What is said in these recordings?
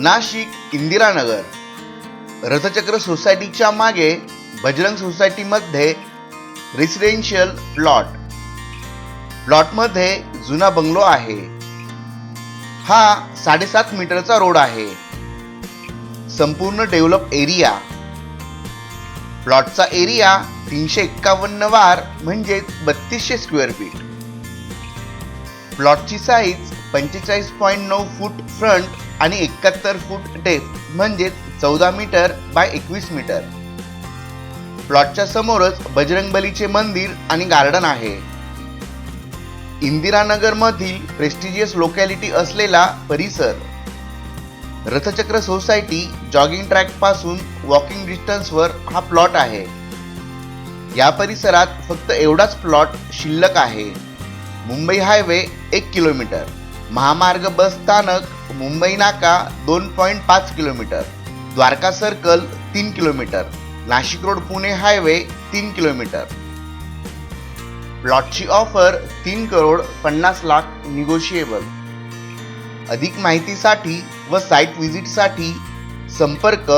नाशिक इंदिरानगर रथचक्र सोसायटीच्या मागे बजरंग सोसायटीमध्ये रेसिडेन्शियल प्लॉट प्लॉटमध्ये जुना बंगलो आहे. हा साडेसात मीटरचा रोड आहे. संपूर्ण डेव्हलप एरिया प्लॉटचा एरिया तीनशे एक्कावन्न वार म्हणजे बत्तीसशे स्क्वेअर फीट प्लॉटची साईज पंचेचाळीस पॉईंट नऊ फूट फ्रंट आणि एकाहत्तर फूट डेप्थ म्हणजेच चौदा मीटर बाय एकवीस मीटर प्लॉटच्या समोरच बजरंगबलीचे मंदिर आणि गार्डन आहे. इंदिरानगर मधील प्रेस्टिजियस लोकॅलिटी असलेला परिसर. रथचक्र सोसायटी जॉगिंग ट्रॅकपासून वॉकिंग डिस्टन्सवर हा प्लॉट आहे. या परिसरात फक्त एवढाच प्लॉट शिल्लक आहे. मुंबई हायवे एक किलोमीटर महामार्ग बस स्थानक मुंबई नाका दोन पॉईंट पाच किलोमीटर. द्वारका सर्कल तीन kilometre. Nashik road Pune highway तीन किलोमीटर. प्लॉटची ऑफर तीन करोड पन्नास लाख निगोशिएबल. अधिक माहितीसाठी व साईट व्हिजिटसाठी संपर्क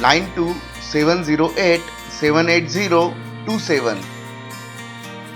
nine two seven zero eight seven eight zero two seven.